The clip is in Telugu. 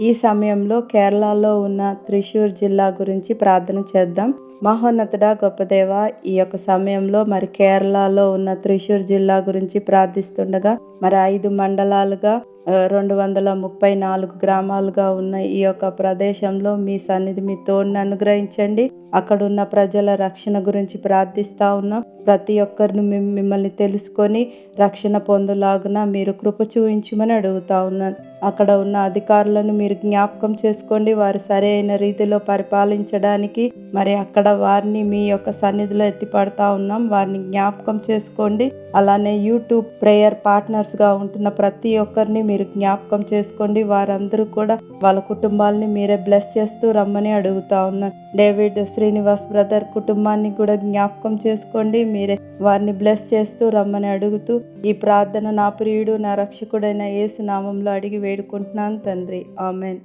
ఈ సమయంలో కేరళలో ఉన్న త్రిశూర్ జిల్లా గురించి ప్రార్థన చేద్దాం. మహోన్నతుడ గొప్పదేవ ఈ యొక్క సమయంలో మరి కేరళలో ఉన్న త్రిశూర్ జిల్లా గురించి ప్రార్థిస్తుండగా మరి ఐదు మండలాలుగా రెండు వందల ముప్పై నాలుగు గ్రామాలుగా ఉన్న ఈ యొక్క ప్రదేశంలో మీ సన్నిధి మీ తోడుని అనుగ్రహించండి. అక్కడ ఉన్న ప్రజల రక్షణ గురించి ప్రార్థిస్తా ఉన్నాం. ప్రతి ఒక్కరిని మిమ్మల్ని తెలుసుకొని రక్షణ పొందులాగున మీరు కృప చూపించమని అడుగుతా ఉన్నాను అక్కడ ఉన్న అధికారులను మీరు జ్ఞాపకం చేసుకోండి. వారు సరైన రీతిలో పరిపాలించడానికి మరి అక్కడ వారిని మీ యొక్క సన్నిధిలో ఎత్తిపడతా ఉన్నాం. వారిని జ్ఞాపకం చేసుకోండి. అలానే యూట్యూబ్ ప్రేయర్ పార్ట్నర్స్గా ఉంటున్న ప్రతి ఒక్కరిని మీరు జ్ఞాపకం చేసుకోండి. వారందరూ కూడా వాళ్ళ కుటుంబాలని మీరే బ్లెస్ చేస్తూ రమ్మని అడుగుతా ఉన్నాను. డేవిడ్ శ్రీనివాస్ బ్రదర్ కుటుంబాన్ని కూడా జ్ఞాపకం చేసుకోండి. మీరే వారిని బ్లెస్ చేస్తూ రమ్మని అడుగుతూ ఈ ప్రార్థన నా ప్రియుడు నా రక్షకుడైన యేసు నామంలో అడిగి వేడుకుంటున్నాను తండ్రి. ఆమెన్.